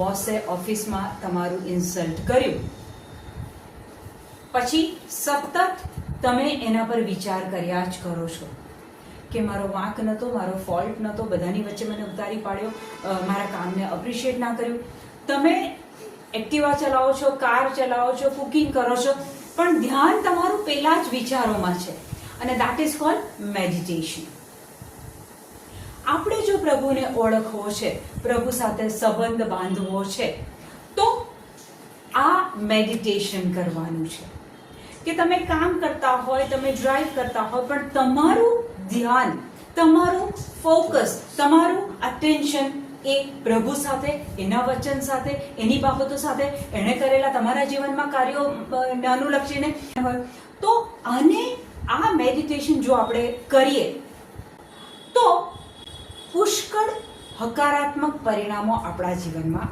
બોસે ઓફિસમાં તમારું ઇન્સલ્ટ કર્યું. પછી સતત તમે એના પર વિચાર કર્યા જ કરો છો કે મારો વાંક નહોતો, મારો ફોલ્ટ નહોતો, બધાની વચ્ચે મને ઉતારી પાડ્યો મારા કામને અપ્રિશિએટ ના કર્યું. તમે એક્ટિવા ચલાવો છો, કાર ચલાવો છો કુકિંગ કરો છો, પણ ધ્યાન તમારું પહેલા જ વિચારોમાં છે. અને દેટ ઇઝ કોલ્ડ મેડિટેશન આપણે પ્રભુને ઓળખવો છે. પ્રભુ સાથે સંબંધ બાંધવો છે. તો આ મેડિટેશન કરવાનું છે. કે તમે કામ કરતા હોય, તમે ડ્રાઈવ કરતા હોય, પણ તમારું ધ્યાન, તમારું ફોકસ તમારું અટેન્શન એ પ્રભુ સાથે, એના વચન સાથે, એની બાબતો સાથે, એણે કરેલા તમારા જીવનમાં કાર્યો અનુલક્ષીને હોય. તો આને આ મેડિટેશન જો આપણે કરીએ પુષ્કળ હકારાત્મક પરિણામો આપણા જીવનમાં